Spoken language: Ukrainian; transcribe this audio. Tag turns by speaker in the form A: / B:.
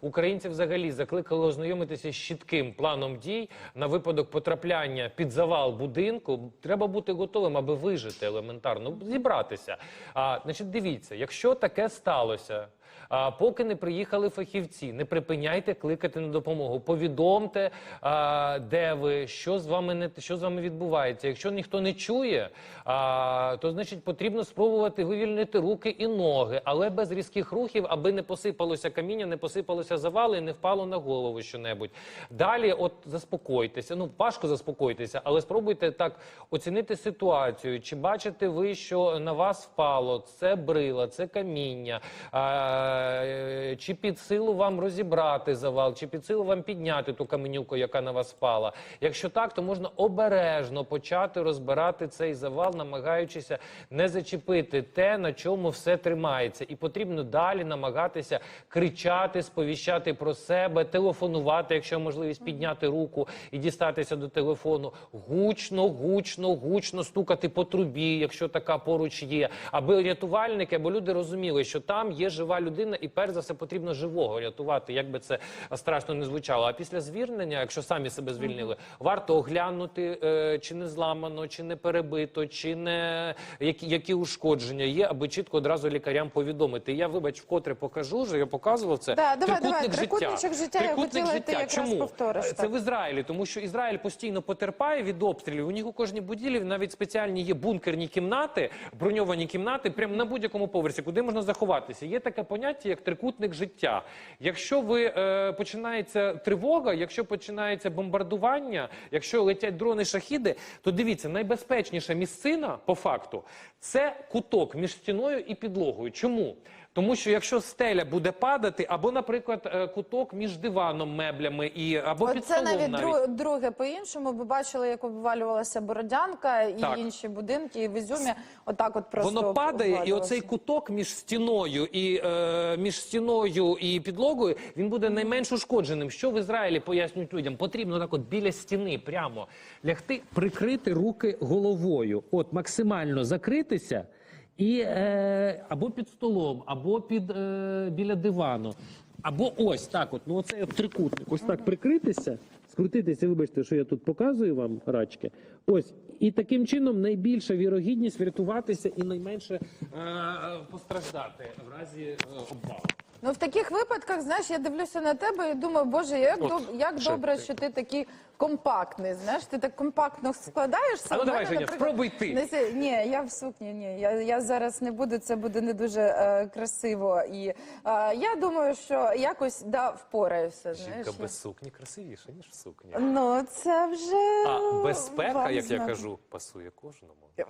A: українців взагалі закликали ознайомитися з чітким планом дій на випадок потрапляння під завал будинку. Треба бути готовим, аби вижити елементарно, зібратися. А, значить, дивіться, якщо таке сталося. Поки не приїхали фахівці, не припиняйте кликати на допомогу. Повідомте, де ви, що з вами не що з вами відбувається. Якщо ніхто не чує, то значить потрібно спробувати вивільнити руки і ноги, але без різких рухів, аби не посипалося каміння, не посипалося завали і не впало на голову щонебудь. Далі, от заспокойтеся. Ну важко заспокойтеся, але спробуйте так оцінити ситуацію. Чи бачите ви, що на вас впало це брила, це каміння? Чи під силу вам розібрати завал, чи під силу вам підняти ту каменюку, яка на вас впала? Якщо так, то можна обережно почати розбирати цей завал, намагаючися не зачепити те, на чому все тримається, і потрібно далі намагатися кричати, сповіщати про себе, телефонувати, якщо можливість підняти руку і дістатися до телефону, гучно, гучно, гучно стукати по трубі, якщо така поруч є, аби рятувальники, або люди розуміли, що там є жива людина, і перш за все потрібно живого рятувати, як би це страшно не звучало. А після звільнення, якщо самі себе звільнили, варто оглянути, е, чи не зламано, чи не перебито, чи не які, які ушкодження є, аби чітко одразу лікарям повідомити. Я, вибач, вкотре покажу, що я показував це.
B: Да, давай, давай,
A: Трикутник
B: трикутничок життя, я хотіла, ти
A: Чому?
B: повториш,
A: Це
B: так.
A: в Ізраїлі, тому що Ізраїль постійно потерпає від обстрілів. У них у кожній будівлі навіть спеціальні є бункерні кімнати, броньовані кімнати, прямо на будь-якому поверсі, куди можна заховатися. Є таке поняття, як трикутник життя. Якщо ви е, починається тривога, якщо починається бомбардування, якщо летять дрони шахіди, то дивіться, найбезпечніша місцина по факту це куток між стіною і підлогою. Чому? Тому що якщо стеля буде падати, або, наприклад, е, куток між диваном, меблями і або під столом
B: навіть
A: навіть.
B: дру- друге по-іншому. Ви бачили, як обвалювалася Бородянка і
A: Так.
B: інші будинки, і в Ізюмі отак от просто
A: Воно падає, і оцей куток між стіною і е, між стіною і підлогою він буде найменш ушкодженим. Що в Ізраїлі пояснюють людям? Потрібно так, от біля стіни, прямо лягти, прикрити руки головою, от максимально закритися. І е, або під столом, або під е, біля дивану, або ось так. От ну оцей от трикутник, ось так прикритися, скрутитися. Вибачте, що я тут показую вам рачки. Ось і таким чином найбільша вірогідність врятуватися і найменше е, е, постраждати в разі е, обвалу.
B: Ну в таких випадках, знаєш, я дивлюся на тебе і думаю, боже, як,
A: От,
B: доб- як
A: ще
B: добре,
A: ти.
B: що ти такий компактний. Знаєш, ти так компактно складаєшся.
A: А ну давай, Женя,
B: наприклад,
A: спробуй ти.
B: не Ні, я в сукні. Ні, я, я зараз не буду. Це буде не дуже е, красиво. І е, я думаю, що якось да впораюся. Знаєш,
A: Жінка без сукні красивіша, ніж в сукні.
B: ну це вже
A: А безпека,
B: вам
A: як я
B: знати.
A: кажу, пасує кожному.